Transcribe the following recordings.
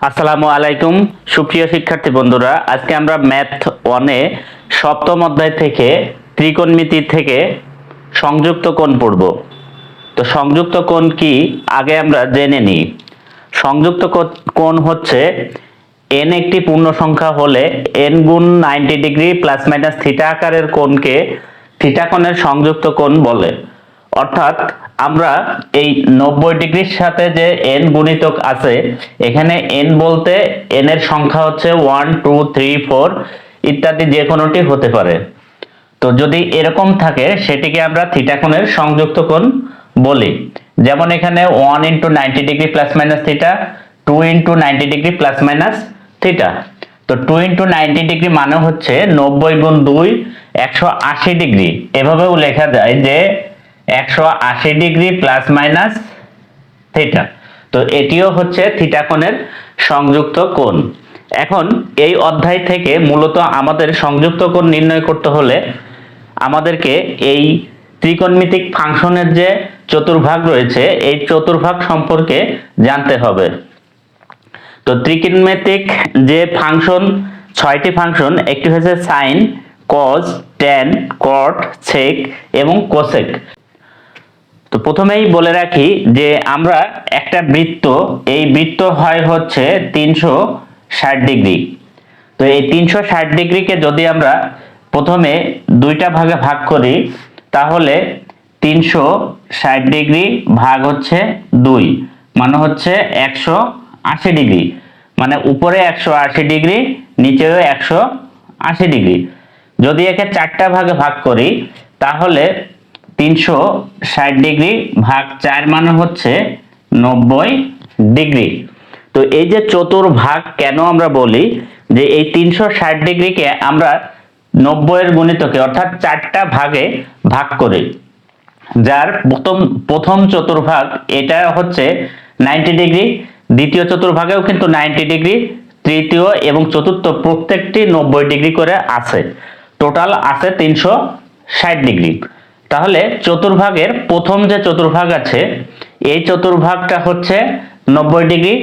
আসসালামু আলাইকুম। সুপ্রিয় শিক্ষার্থী বন্ধুরা, আজকে আমরা ম্যাথ ওয়ানে সপ্তম অধ্যায় থেকে ত্রিকোণমিতি থেকে সংযুক্ত কোণ পড়ব। তো সংযুক্ত কোণ কি? আগে আমরা জেনে নিই। সংযুক্ত কোণ হচ্ছে এন একটি পূর্ণ সংখ্যা হলে এন গুণ ninety degree plus minus theta আকারের কোণকে থিটা কোণের সংযুক্ত কোণ বলে। অর্থাৎ আমরা এই নব্বই ডিগ্রির সাথে যে এন গুণিতক আছে, এখানে এন বলতে এন এর সংখ্যা হচ্ছে ওয়ান টু থ্রি ফোর ইত্যাদি যে কোনোটি হতে পারে। তো যদি এরকম থাকে, সেটিকে আমরা থিটা কোণের সংযুক্ত কোণ বলি। যেমন এখানে one into ninety degree plus minus theta two into ninety degree plus minus theta তো টু ইন্টু নাইনটি ডিগ্রি মানে হচ্ছে নব্বই গুণ দুই, একশো আশি ডিগ্রি এভাবেও লেখা যায় যে একশো আশি ডিগ্রি প্লাস মাইনাস থিটা। তো এটিও হচ্ছে থিটা কোণের সংযুক্ত কোণ। এখন এই অধ্যায় থেকে মূলত আমাদের সংযুক্ত কোণ নির্ণয় করতে হলে আমাদেরকে এই ত্রিকোণমিতিক ফাংশনের যে চতুর্ভাগ রয়েছে, এই চতুর্ভাগ সম্পর্কে জানতে হবে। তো ত্রিকোণমিতিক যে ফাংশন, ছয়টি ফাংশন, একটি হচ্ছে sine cos tan, cot sec এবং কোসেক। তো প্রথমেই বলে রাখি যে আমরা একটা বৃত্ত, এই বৃত্ত হয় হচ্ছে তিনশো ষাট ডিগ্রি। তো এই তিনশো ষাট ডিগ্রিকে যদি আমরা প্রথমে দুইটা ভাগে ভাগ করি, তাহলে তিনশো ষাট ডিগ্রি ভাগ হচ্ছে দুই মানে হচ্ছে একশো আশি ডিগ্রি। মানে উপরে একশো আশি ডিগ্রি, নিচেও একশো আশি ডিগ্রি। যদি একে চারটা ভাগে ভাগ করি, তাহলে তিনশো ষাট ডিগ্রি ভাগ চার মানে হচ্ছে নব্বই ডিগ্রি। তো এই যে চতুর্ভাগ কেন আমরা বলি যে এই তিনশো ষাট ডিগ্রিকে আমরা নব্বইয়ের গুণিতকে অর্থাৎ চারটা ভাগে ভাগ করি, যার প্রথম প্রথম চতুর্ভাগ এটা হচ্ছে নাইনটি ডিগ্রি, দ্বিতীয় চতুর্ভাগেও কিন্তু নাইনটি ডিগ্রি, তৃতীয় এবং চতুর্থ প্রত্যেকটি নব্বই ডিগ্রি করে আছে। টোটাল আছে তিনশো ষাট ডিগ্রি। তাহলে চতুর্ভাগের প্রথম যে চতুর্ভাগ আছে, এই চতুর্ভাগটা হচ্ছে নব্বই ডিগ্রি।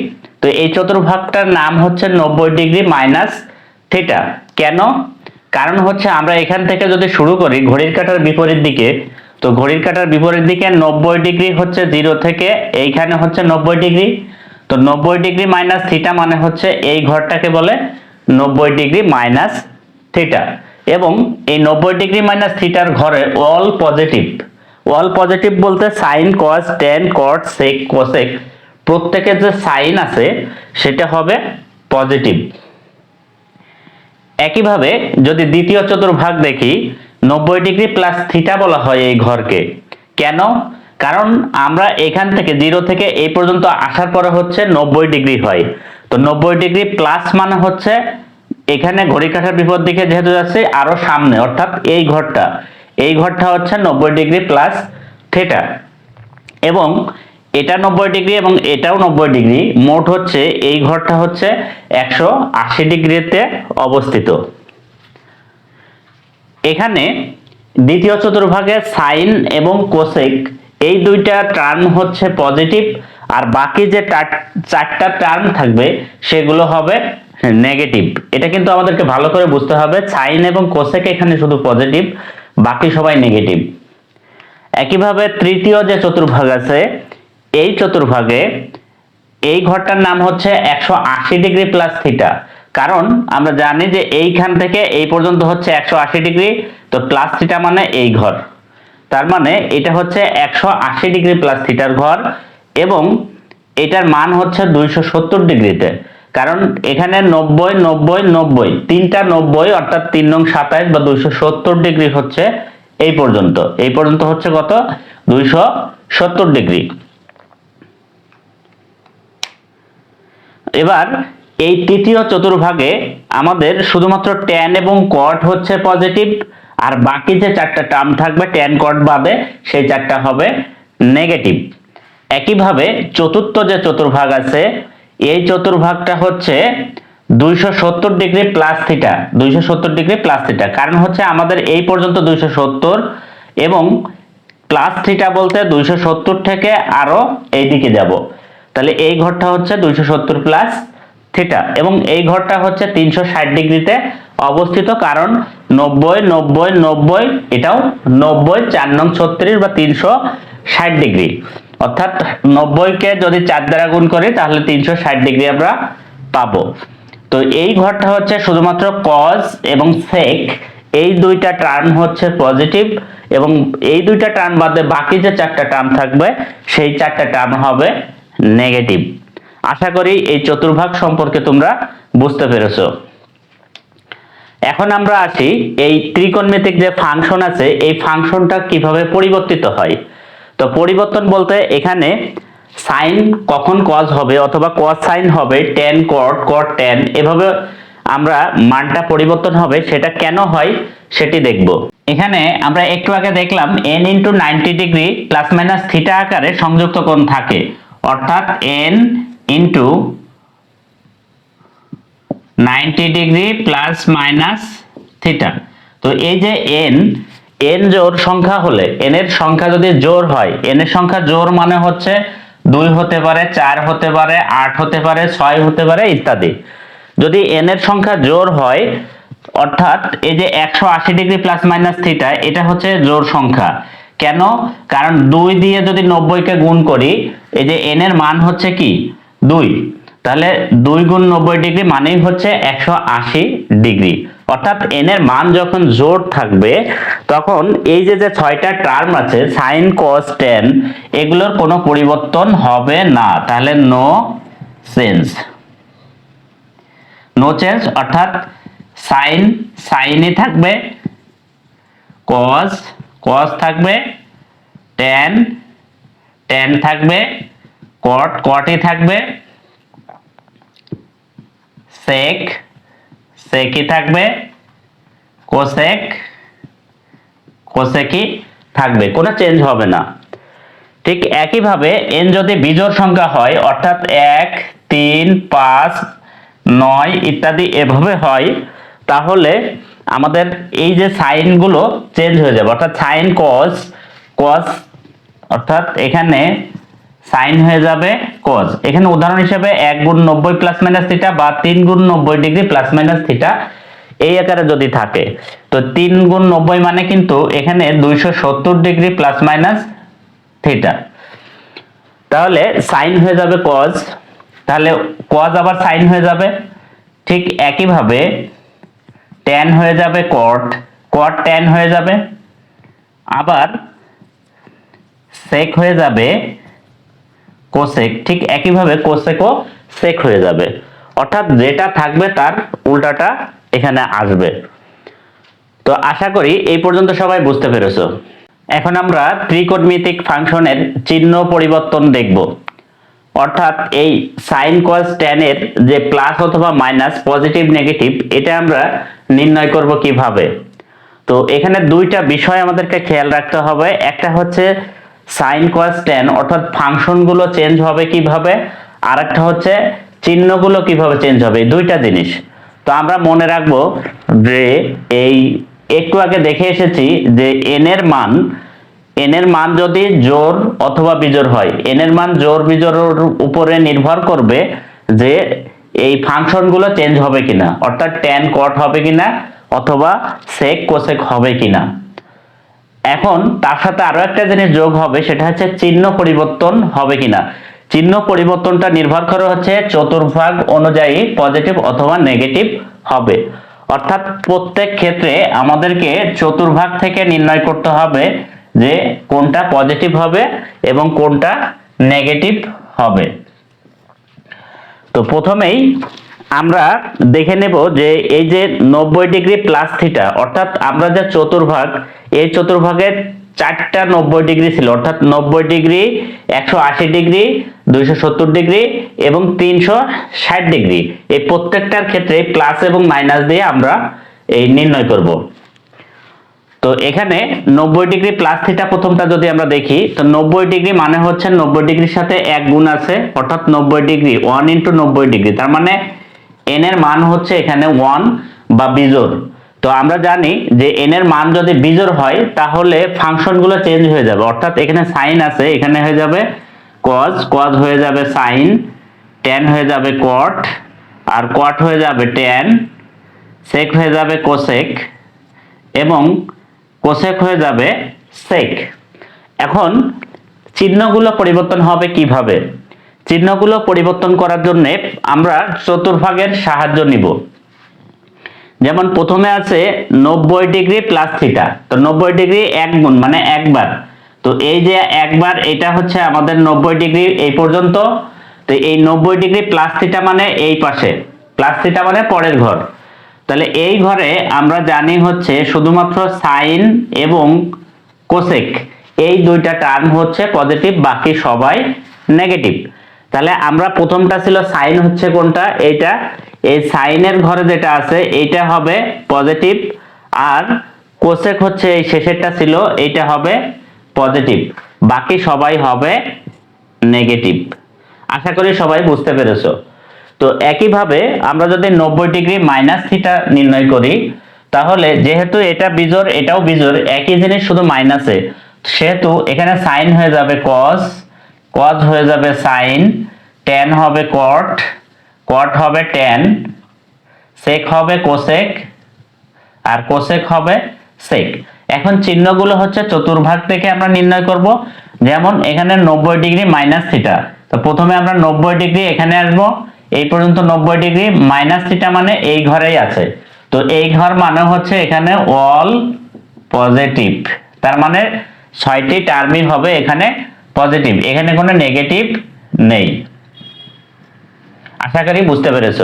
তো এই চতুর্ভাগটার নাম হচ্ছে নব্বই ডিগ্রি মাইনাস থিটা। কেন? কারণ হচ্ছে আমরা এখান থেকে যদি শুরু করি ঘড়ির কাঁটার বিপরীত দিকে, তো ঘড়ির কাঁটার বিপরীত দিকে নব্বই ডিগ্রি হচ্ছে জিরো থেকে এইখানে হচ্ছে নব্বই ডিগ্রি। তো নব্বই ডিগ্রি মাইনাস থিটা মানে হচ্ছে এই ঘরটাকে বলে নব্বই ডিগ্রি মাইনাস থিটা। এবং এই নব্বই ডিগ্রি মাইনাস থিটার ঘরে অল পজিটিভ অল পজিটিভ বলতে sine cos tan cot sec cosec প্রত্যেকের যে সাইন আছে, সেটা হবে পজিটিভ একইভাবে যদি দ্বিতীয় চতুর্ভাগ দেখি, নব্বই ডিগ্রি প্লাস থিটা বলা হয় এই ঘরকে। কেন? কারণ আমরা এখান থেকে জিরো থেকে এই পর্যন্ত আসার পরে হচ্ছে নব্বই ডিগ্রি হয়। তো নব্বই ডিগ্রি প্লাস মানে হচ্ছে এখানে ঘড়ি কাঁটার বিপদ দিকে যেহেতু যাচ্ছে, আরও সামনে, অর্থাৎ এই ঘরটা। এই ঘরটা হচ্ছে নব্বই ডিগ্রি প্লাস থিটা এবং এটা নব্বই ডিগ্রি এবং এটাও নব্বই ডিগ্রি। মোট হচ্ছে এই ঘরটা হচ্ছে একশো আশি ডিগ্রিতে অবস্থিত। এখানে দ্বিতীয় চতুর্ভাগে সাইন এবং কোসেক এই দুইটা টার্ম হচ্ছে পজিটিভ আর বাকি যে চারটা টার্ম থাকবে, সেগুলো হবে নেগেটিভ এটা কিন্তু আমাদেরকে ভালো করে বুঝতে হবে। সাইন এবং কোসেক এখানে শুধু পজিটিভ বাকি সবাই নেগেটিভ একইভাবে তৃতীয় যে চতুর্ভাগ আছে, এই চতুর্ভাগে এই ঘরটার নাম হচ্ছে একশো আশি ডিগ্রি প্লাস থিটা কারণ আমরা জানি যে এইখান থেকে এই পর্যন্ত হচ্ছে একশো আশি ডিগ্রি তো প্লাস থিটা মানে এই ঘর। তার মানে এটা হচ্ছে একশো আশি ডিগ্রি প্লাস থিটার ঘর এবং এটার মান হচ্ছে দুইশো সত্তর ডিগ্রিতে কারণ এখানে নব্বই নব্বই নব্বই, তিনটা নব্বই, অর্থাৎ তিন নং সাতাইশ বা দুইশো সত্তর ডিগ্রি হচ্ছে এই পর্যন্ত। এই পর্যন্ত হচ্ছে কত? দুইশো সত্তর ডিগ্রি। এবার এই তৃতীয় চতুর্ভাগে আমাদের শুধুমাত্র ট্যান এবং কট হচ্ছে পজিটিভ আর বাকি যে চারটা টার্ম থাকবে ট্যান কট বাদে সেই চারটা হবে নেগেটিভ একইভাবে চতুর্থ যে চতুর্ভাগ আছে এই চতুর্ভাগটা হচ্ছে দুইশো সত্তর ডিগ্রি প্লাস থিটা, দুইশো সত্তর ডিগ্রি প্লাস থিটা। কারণ হচ্ছে আমাদের এই পর্যন্ত দুইশো সত্তর এবং প্লাস থিটা বলতে দুইশো সত্তর থেকে আরও এইদিকে যাব। তাহলে এই ঘরটা হচ্ছে দুইশো সত্তর প্লাস থিটা এবং এই ঘরটা হচ্ছে তিনশো ষাট ডিগ্রিতে অবস্থিত কারণ নব্বই নব্বই নব্বই, এটাও নব্বই, চার নং ছত্রিশ বা তিনশো ষাট ডিগ্রি। অর্থাৎ নব্বইকে যদি চার দ্বারা গুণ করি, তাহলে তিনশো ষাট ডিগ্রি আমরা পাবো। তো এই ঘরটা হচ্ছে শুধুমাত্র কজ এবং সেক এই দুইটা টার্ম হচ্ছে পজিটিভ এবং এই দুইটা টার্ম বাদে বাকি যে চারটা টার্ম থাকবে, সেই চারটা টার্ম হবে নেগেটিভ আশা করি এই চতুর্ভাগ সম্পর্কে তোমরা বুঝতে পেরেছ। এখন আমরা আসি এই ত্রিকোণমিতিক যে ফাংশন আছে, এই ফাংশনটা কীভাবে পরিবর্তিত হয়? তো পরিবর্তন বলতে এখানে সাইন কখন কজ হবে অথবা কজ সাইন হবে টেন কট কট টেন এভাবে আমরা মানটা পরিবর্তন হবে, সেটা কেন হয় সেটি দেখব। এখানে আমরা একটু আগে দেখলাম N into ninety degree plus minus theta আকারে সংযুক্ত কোণ থাকে। অর্থাৎ N into ninety degree plus minus theta তো এই যে এন এন জোর সংখ্যা হলে এন এর সংখ্যা যদি জোর হয় এন এর সংখ্যা জোর মানে হচ্ছে দুই হতে পারে, চার হতে পারে, আট হতে পারে, ছয় হতে পারে ইত্যাদি। যদি এন এর সংখ্যা জোর হয়, অর্থাৎ এই যে একশো আশি ডিগ্রি প্লাস মাইনাস থিটা, এটা হচ্ছে জোর সংখ্যা। কেন? কারণ দুই দিয়ে যদি নব্বইকে গুণ করি, এই যে এন এর মান হচ্ছে কি? দুই। তাহলে দুই গুণ নব্বই ডিগ্রি মানেই হচ্ছে একশো আশি ডিগ্রি। অর্থাৎ এন এর মান যখন জোর থাকবে, তখন এই যে যে ছয়টা টার্ম আছে সাইন কস টেন এগুলোর কোনো পরিবর্তন হবে না। তাহলে নো চেঞ্জ নো চেঞ্জ অর্থাৎ সাইন সাইনই থাকবে কস কস থাকবে টেন টেন থাকবে কট কটই থাকবে সেক সেকই থাকবে? কোসেক কোসেকই থাকবে? কোনো চেঞ্জ হবে না। ঠিক একইভাবে এন যদি বিজোড় সংখ্যা হয়, অর্থাৎ এক, তিন, পাঁচ, নয় ইত্যাদি এভাবে হয়, তাহলে আমাদের এই যে সাইনগুলো চেঞ্জ হয়ে যাবে। অর্থাৎ সাইন কস কস অর্থাৎ এখানে সাইন হয়ে যাবে কজ এখানে উদাহরণ হিসেবে এক গুণ নব্বই প্লাস মাইনাস থিটা বা তিন গুণ নব্বই ডিগ্রি প্লাস মাইনাস থিটা এই আকারে যদি থাকে। তো তিন গুণ নব্বই মানে কিন্তু এখানে দুইশো সত্তর ডিগ্রি প্লাস মাইনাস থিটা তাহলে সাইন হয়ে যাবে কজ তাহলে কজ আবার সাইন হয়ে যাবে। ঠিক একইভাবে ট্যান হয়ে যাবে কট কট ট্যান হয়ে যাবে। আবার সেক হয়ে যাবে কোসেক ঠিক একইভাবে কোসেকও সেক হয়ে যাবে। অর্থাৎ যেটা থাকবে তার উল্টাটা এখানে আসবে। তো আশা করি এই পর্যন্ত সবাই বুঝতে পেরেছ। এখন আমরা ত্রিকোণমিতিক ফাংশনের চিহ্ন পরিবর্তন দেখব। অর্থাৎ এই সাইন কস ট্যানের যে প্লাস অথবা মাইনাস পজিটিভ নেগেটিভ এটা আমরা নির্ণয় করব কীভাবে? তো এখানে দুইটা বিষয় আমাদেরকে খেয়াল রাখতে হবে। একটা হচ্ছে সাইন কস ট্যান অর্থাৎ ফাংশনগুলো চেঞ্জ হবে কীভাবে? আর একটা হচ্ছে চিহ্নগুলো কীভাবে চেঞ্জ হবে? দুইটা জিনিস। তো আমরা মনে রাখব যে এই একটু আগে দেখে এসেছি যে এন এর মান এন এর মান যদি জোর অথবা বিজোর হয় এন এর মান জোর বিজোরের উপরে নির্ভর করবে যে এই ফাংশনগুলো চেঞ্জ হবে কিনা, অর্থাৎ ট্যান কট হবে কিনা, অথবা সেক কোসেক হবে কিনা। এখন তার সাথে আরও একটা জিনিস যোগ হবে, সেটা হচ্ছে চিহ্ন পরিবর্তন হবে কিনা। চিহ্ন পরিবর্তনটা নির্ভর করে হচ্ছে চতুর্ভাগ অনুযায়ী পজিটিভ অথবা নেগেটিভ হবে। অর্থাৎ প্রত্যেক ক্ষেত্রে আমাদেরকে চতুর্ভাগ থেকে নির্ণয় করতে হবে যে কোনটা পজিটিভ হবে এবং কোনটা নেগেটিভ হবে। তো প্রথমেই আমরা দেখে নেব যে এই যে নব্বই ডিগ্রি প্লাস থিটা অর্থাৎ আমরা যে চতুর্ভাগ, এই চতুর্ভাগের চারটা নব্বই ডিগ্রি ছিল, অর্থাৎ নব্বই ডিগ্রি, একশো আশি ডিগ্রি, দুইশো সত্তর ডিগ্রি এবং তিনশো ষাট ডিগ্রি। এই প্রত্যেকটার ক্ষেত্রে প্লাস এবং মাইনাস দিয়ে আমরা এই নির্ণয় করব। তো এখানে নব্বই ডিগ্রি প্লাস থিটা প্রথমটা যদি আমরা দেখি, তো নব্বই ডিগ্রি মানে হচ্ছে নব্বই ডিগ্রির সাথে এক গুণ আছে, অর্থাৎ নব্বই ডিগ্রি ওয়ান ইন্টু নব্বই ডিগ্রি। তার মানে এন এর মান হচ্ছে এখানে ওয়ান বা বিজোর তো আমরা জানি যে এন এর মান যদি বিজোর হয়, তাহলে ফাংশনগুলো চেঞ্জ হয়ে যাবে। অর্থাৎ এখানে সাইন আছে, এখানে হয়ে যাবে কজ কজ হয়ে যাবে সাইন ট্যান হয়ে যাবে কট আর কট হয়ে যাবে টেন সেক হয়ে যাবে কোসেক এবং কোসেক হয়ে যাবে সেক এখন চিহ্নগুলো পরিবর্তন হবে কীভাবে? চিহ্নগুলো পরিবর্তন করার জন্য আমরা চতুর্ভাগের সাহায্য নিব। যেমন প্রথমে আছে নব্বই ডিগ্রি প্লাস থিটা তো নব্বই ডিগ্রি এক গুণ মানে একবার। তো এই যে একবার, এটা হচ্ছে আমাদের নব্বই ডিগ্রি এই পর্যন্ত। তো এই নব্বই ডিগ্রি প্লাস থিটা মানে এই পাশে। প্লাস থিটা মানে পরের ঘর। তাহলে এই ঘরে আমরা জানি হচ্ছে শুধুমাত্র সাইন এবং কোসেক এই দুইটা টার্ম হচ্ছে পজিটিভ বাকি সবাই নেগেটিভ তাহলে আমরা প্রথমটা ছিল সাইন হচ্ছে কোনটা? এইটা। এই সাইনের ঘরে যেটা আছে, এইটা হবে পজিটিভ। আর কোসেক হচ্ছে এই শেষেরটা ছিল, এইটা হবে পজিটিভ। বাকি সবাই হবে নেগেটিভ। আশা করি সবাই বুঝতে পেরেছ। তো একইভাবে আমরা যদি নব্বই ডিগ্রি মাইনাস থিটা নির্ণয় করি, তাহলে যেহেতু এটা বিজোর এটাও বিজোর একই জিনিস শুধু মাইনাসে। সেহেতু এখানে সাইন হয়ে যাবে কস কজ হয়ে যাবে সাইন টেন হবে কট কট হবে টেন সেক হবে কোসেক আর কোসেক হবে সেক এখন চিহ্নগুলো হচ্ছে চতুর্ভাগ থেকে আমরা নির্ণয় করব। যেমন এখানে নব্বই ডিগ্রি মাইনাস থিটা তো প্রথমে আমরা নব্বই ডিগ্রি এখানে আসব। এই পর্যন্ত নব্বই ডিগ্রি মাইনাস থিটা মানে এই ঘরেই আছে। তো এই ঘর মানে হচ্ছে এখানে অল পজিটিভ তার মানে ছয়টি টার্মই হবে এখানে পজিটিভ এখানে কোনো নেগেটিভ নেই। আশা করি বুঝতে পেরেছ।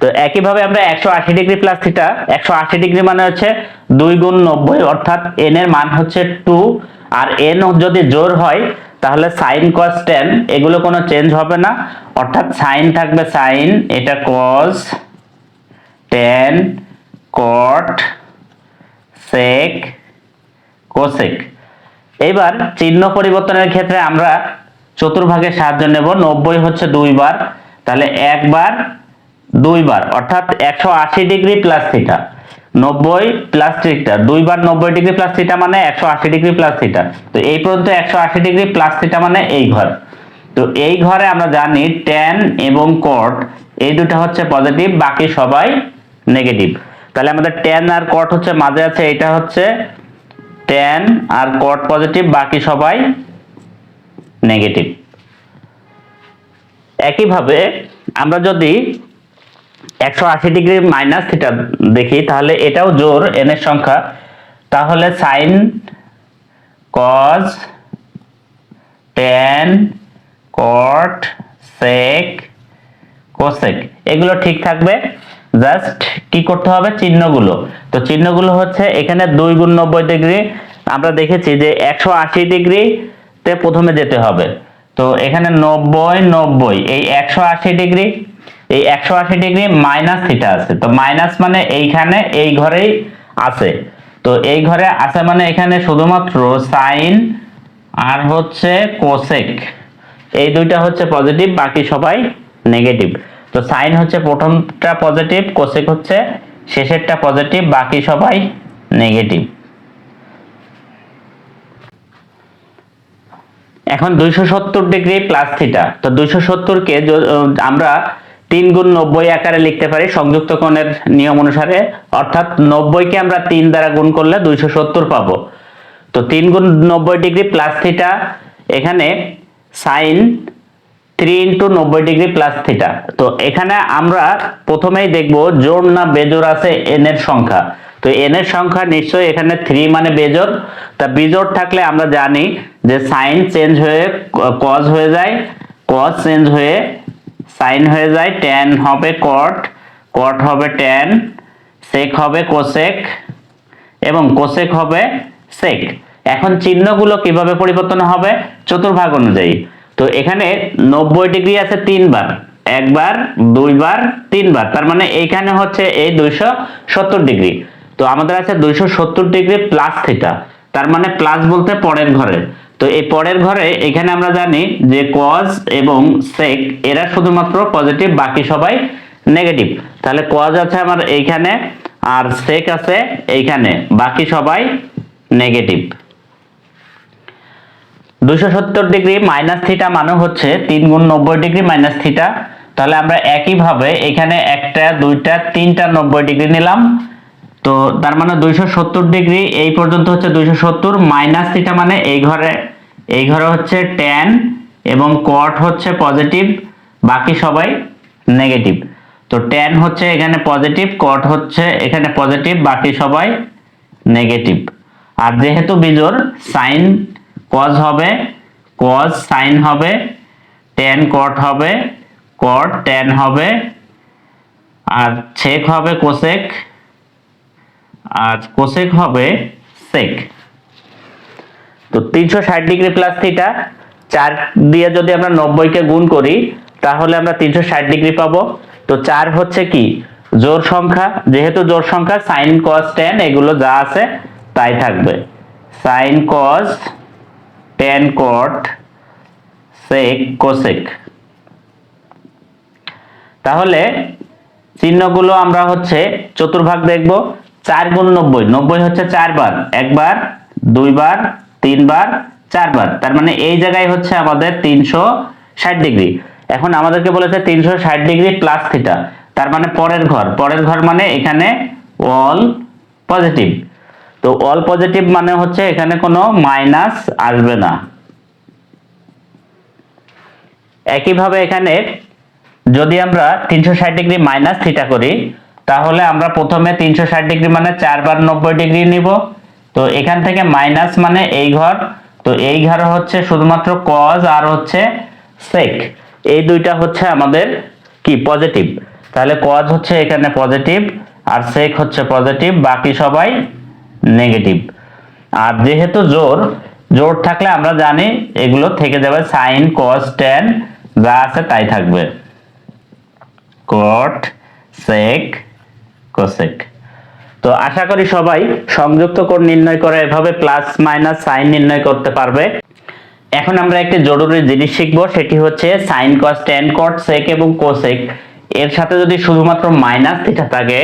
তো একইভাবে আমরা একশো আশি ডিগ্রি প্লাস থিটা একশো আশি ডিগ্রি মানে হচ্ছে দুই গুণ নব্বই, অর্থাৎ এন এর মান হচ্ছে টু আর এন যদি জোর হয়, তাহলে সাইন কস টেন এগুলো কোনো চেঞ্জ হবে না। অর্থাৎ সাইন থাকবে সাইন এটা কস টেন কট সেক কোসেক এবার চিহ্ন পরিবর্তনের ক্ষেত্রে আমরা চতুর্ভাগের সাহায্য নেব। নব্বই হচ্ছে দুইবার। তাহলে একবার, দুইবার, অর্থাৎ একশো আশি ডিগ্রি প্লাস থিটা। নব্বই প্লাস থিটা। দুইবার নব্বই ডিগ্রি প্লাস থিটা মানে একশো আশি ডিগ্রি প্লাস থিটা। তো এই পর্যন্ত একশো আশি ডিগ্রি প্লাস থিটা মানে এই ঘর। তো এই ঘরে আমরা জানি টেন এবং কট এই দুটো হচ্ছে পজিটিভ বাকি সবাই নেগেটিভ তাহলে আমাদের টেন আর কট হচ্ছে মাঝে আছে, এটা হচ্ছে টেন আর কট পজিটিভ বাকি সবাই নেগেটিভ একইভাবে আমরা যদি একশো আশি ডিগ্রি মাইনাস থিটা দেখি, তাহলে এটাও জোর এন এর সংখ্যা। তাহলে sine cos tan cot sec cosec এগুলো ঠিক থাকবে। জাস্ট কি করতে হবে? চিহ্নগুলো। তো চিহ্নগুলো হচ্ছে এখানে দুই গুণ নব্বই ডিগ্রি। আমরা দেখেছি যে একশো আশি ডিগ্রিতে প্রথমে যেতে হবে। তো এখানে নব্বই নব্বই, এই একশো আশি ডিগ্রি, এই একশো আশি ডিগ্রি মাইনাস থিটা আছে। তো মাইনাস মানে এইখানে, এই ঘরেই আছে। তো এই ঘরে আছে মানে এখানে শুধুমাত্র সাইন আর হচ্ছে কোসেক এই দুইটা হচ্ছে পজিটিভ বাকি সবাই নেগেটিভ তো সাইন হচ্ছে প্রথমটা পজিটিভ, কোসেক হচ্ছে শেষেরটা পজিটিভ, বাকি সবাই নেগেটিভ। এখন দুইশো সত্তর ডিগ্রি প্লাস থিটা। তো দুইশো সত্তরকে আমরা তিন গুণ নব্বই আকারে লিখতে পারি সংযুক্ত কোণের নিয়ম অনুসারে। অর্থাৎ নব্বইকে আমরা তিন দ্বারা গুণ করলে দুইশো সত্তর পাবো। তো তিন গুণ নব্বই ডিগ্রি প্লাস থিটা, এখানে সাইন থ্রি ইন্টু নব্বই ডিগ্রি প্লাস থিটা তো এখানে আমরা প্রথমেই দেখব জোর না বেজোর আছে এন এর সংখ্যা। তো এন এর সংখ্যা নিশ্চয়ই এখানে থ্রি মানে বেজোর তা বিজোর থাকলে আমরা জানি যে সাইন চেঞ্জ হয়ে কজ হয়ে যায় কজ চেঞ্জ হয়ে সাইন হয়ে যায় ট্যান হবে কট কট হবে ট্যান সেক হবে কোসেক এবং কোসেক হবে সেক এখন চিহ্নগুলো কীভাবে পরিবর্তন হবে? চতুর্ভাগ অনুযায়ী। তো এখানে নব্বই ডিগ্রি আছে তিনবার, একবার, দুইবার, তিনবার, তার মানে এইখানে হচ্ছে এই দুইশো সত্তর ডিগ্রি। তো আমাদের আছে দুইশো সত্তর ডিগ্রি প্লাস থিটা তার মানে প্লাস বলতে পরের ঘরে। তো এই পরের ঘরে এখানে আমরা জানি যে কজ এবং সেক এরা শুধুমাত্র পজিটিভ বাকি সবাই নেগেটিভ তাহলে কজ আছে আমার এইখানে আর সেক আছে এইখানে, বাকি সবাই নেগেটিভ দুশো সত্তর ডিগ্রি মাইনাস থিটা মানে হচ্ছে তিন গুণ নব্বই ডিগ্রি মাইনাস থিটা। তাহলে আমরা একইভাবে এখানে একটা, দুইটা, তিনটা নব্বই ডিগ্রি নিলাম। তো তার মানে দুইশো সত্তর ডিগ্রি এই পর্যন্ত হচ্ছে দুইশো সত্তর মাইনাস থিটা মানে এই ঘরে। এই ঘরে হচ্ছে ট্যান এবং কট হচ্ছে পজিটিভ বাকি সবাই নেগেটিভ তো ট্যান হচ্ছে এখানে পজিটিভ কট হচ্ছে এখানে পজিটিভ বাকি সবাই নেগেটিভ আর যেহেতু বিজোড় সাইন কজ হবে কজ সাইন হবে ট্যান কট হবে কট ট্যান হবে, আর ছেক হবে কোসেক আর কোসেক হবে সেক তো তিনশো ষাট ডিগ্রি প্লাস থিটা চার দিয়ে যদি আমরা নব্বইকে গুণ করি, তাহলে আমরা তিনশো ষাট ডিগ্রি পাবো। তো চার হচ্ছে কি? জোর সংখ্যা, যেহেতু জোর সংখ্যা সাইন কস টেন এগুলো যা আছে, তাই থাকবে। Sine cos tan cot sec cosec. তাহলে চিহ্নগুলো আমরা হচ্ছে চতুর্ভাগ দেখব, চার গুণ নব্বই। নব্বই হচ্ছে চারবার। একবার, দুইবার, তিনবার, চারবার। তার মানে এই জায়গায় হচ্ছে আমাদের তিনশো ষাট ডিগ্রি। এখন আমাদেরকে বলেছে তিনশো ষাট ডিগ্রি প্লাস থিটা তার মানে পরের ঘর। পরের ঘর মানে এখানে অল পজিটিভ তো অল পজিটিভ মানে হচ্ছে এখানে কোনো মাইনাস আসবে না। একইভাবে এখানে যদি আমরা তিনশো ষাট ডিগ্রি মাইনাস থিটা করি, তাহলে আমরা প্রথমে তিনশো ষাট ডিগ্রি মানে চারবার নব্বই ডিগ্রি নিব। তো এখান থেকে মাইনাস মানে এই ঘর, তো এই ঘর হচ্ছে শুধুমাত্র কজ আর হচ্ছে সেক এই দুইটা হচ্ছে আমাদের কি? পজিটিভ তাহলে কজ হচ্ছে এখানে পজিটিভ আর সেক হচ্ছে পজিটিভ বাকি সবাই নেগেটিভ। আর যেহেতু জোর জোর থাকলে আমরা জানি এগুলো থেকে যাবে সাইন কস টেন যা আছে তাই থাকবে। কট সেক কোসেক তো আশা করি সবাই সংযুক্ত কোণ নির্ণয় করে এভাবে প্লাস মাইনাস সাইন নির্ণয় করতে পারবে। এখন আমরা একটি জরুরি জিনিস শিখব, সেটি হচ্ছে sign cos tan cot sec এবং কোসেক এর সাথে যদি শুধুমাত্র মাইনাস থিটা থাকে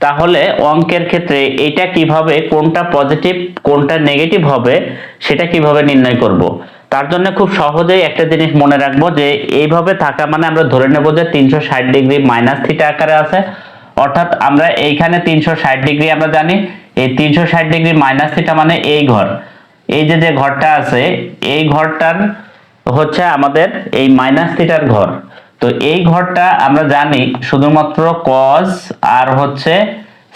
তাহলে অঙ্কের ক্ষেত্রে এটা কীভাবে, কোনটা পজিটিভ কোনটা নেগেটিভ হবে, সেটা কীভাবে নির্ণয় করব? তার জন্য খুব সহজেই একটা জিনিস মনে রাখব যে, এইভাবে থাকা মানে আমরা ধরে নেব যে তিনশো ষাট ডিগ্রি মাইনাস থিটা আকারে আছে। অর্থাৎ আমরা এইখানে তিনশো ষাট ডিগ্রি আমরা জানি, এই তিনশো ষাট ডিগ্রি মাইনাস থিটা মানে এই ঘর। এই যে যে ঘরটা আছে, এই ঘরটার হচ্ছে আমাদের এই মাইনাস থিটার ঘর। তো এই ঘরটা আমরা জানি শুধুমাত্র কজ আর হচ্ছে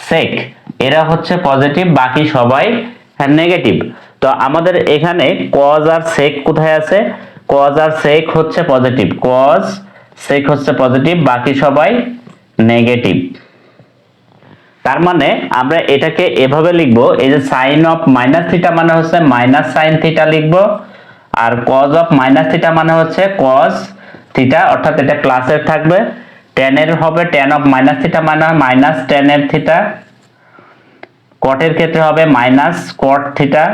সেক এরা হচ্ছে পজিটিভ বাকি সবাই নেগেটিভ তো আমাদের এখানে কজ আর সেক কোথায় আছে? কজ আর সেক হচ্ছে পজিটিভ কজ সেক হচ্ছে পজিটিভ বাকি সবাই নেগেটিভ তার মানে আমরা এটাকে এভাবে লিখব, এই যে সাইন অফ মাইনাস থিটা মানে হচ্ছে মাইনাস সাইন থিটা লিখব, আর কজ অফ মাইনাস থিটা মানে হচ্ছে কজ থিটা অর্থাৎ এটা প্লাসের থাকবে। টেন এর হবে tan of minus theta minus tan এর থিটা কটের ক্ষেত্রে হবে মাইনাস কট থিটা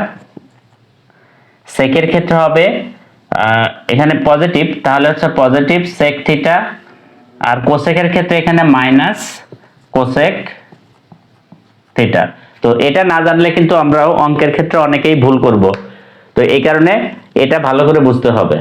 সেকের ক্ষেত্রে হবে এখানে পজিটিভ তাহলে হচ্ছে পজিটিভ সেক থিটা আর কোসেকের ক্ষেত্রে এখানে মাইনাস কোসেক থিটা তো এটা না জানলে কিন্তু আমরাও অঙ্কের ক্ষেত্রে অনেকেই ভুল করব। তো এই কারণে এটা ভালো করে বুঝতে হবে।